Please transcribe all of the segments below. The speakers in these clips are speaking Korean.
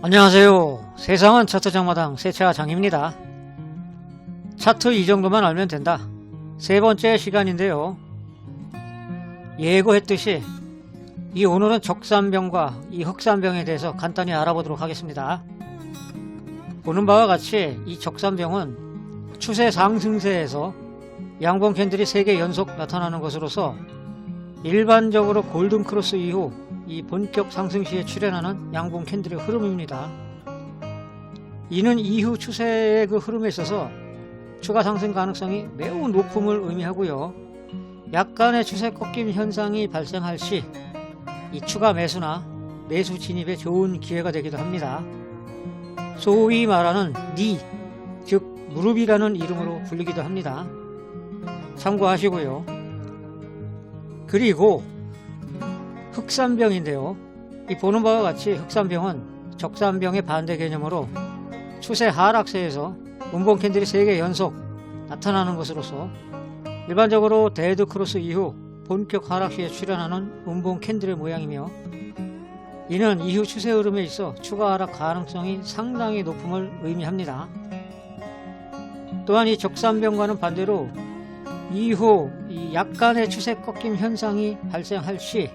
안녕하세요. 세상은 차트 장마당 세차 장입니다. 차트 이 정도만 알면 된다. 세 번째 시간인데요. 예고했듯이 이 오늘은 적산병과 이 흑산병에 대해서 간단히 알아보도록 하겠습니다. 보는 바와 같이 이 적산병은 추세 상승세에서 양봉 캔들이 3개 연속 나타나는 것으로서 일반적으로 골든 크로스 이후 이 본격 상승 시에 출현하는 양봉 캔들의 흐름입니다. 이는 이후 추세의 그 흐름에 있어서 추가 상승 가능성이 매우 높음을 의미하고요. 약간의 추세 꺾임 현상이 발생할 시 이 추가 매수나 매수 진입에 좋은 기회가 되기도 합니다. 소위 말하는 니, 즉 무릎이라는 이름으로 불리기도 합니다. 참고하시고요. 그리고 흑산병인데요. 이 보는 바와 같이 흑산병은 적산병의 반대 개념으로 추세 하락세에서 운봉 캔들이 3개 연속 나타나는 것으로서 일반적으로 데드 크로스 이후 본격 하락 시에 출현하는 운봉 캔들의 모양이며 이는 이후 추세 흐름에 있어 추가 하락 가능성이 상당히 높음을 의미합니다. 또한 이 적산병과는 반대로 이후 이 약간의 추세 꺾임 현상이 발생할 시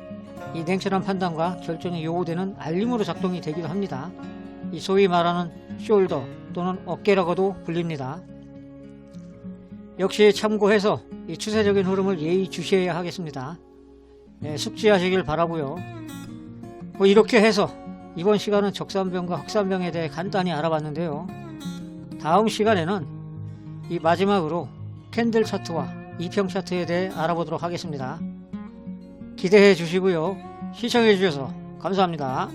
이 냉철한 판단과 결정이 요구되는 알림으로 작동이 되기도 합니다. 이 소위 말하는 숄더 또는 어깨라고도 불립니다. 역시 참고해서 이 추세적인 흐름을 예의 주시해야 하겠습니다. 네, 숙지하시길 바라고요. 뭐 이렇게 해서 이번 시간은 적산병과 흑산병에 대해 간단히 알아봤는데요. 다음 시간에는 이 마지막으로 캔들 차트와 이평 차트에 대해 알아보도록 하겠습니다. 기대해 주시고요. 시청해 주셔서 감사합니다.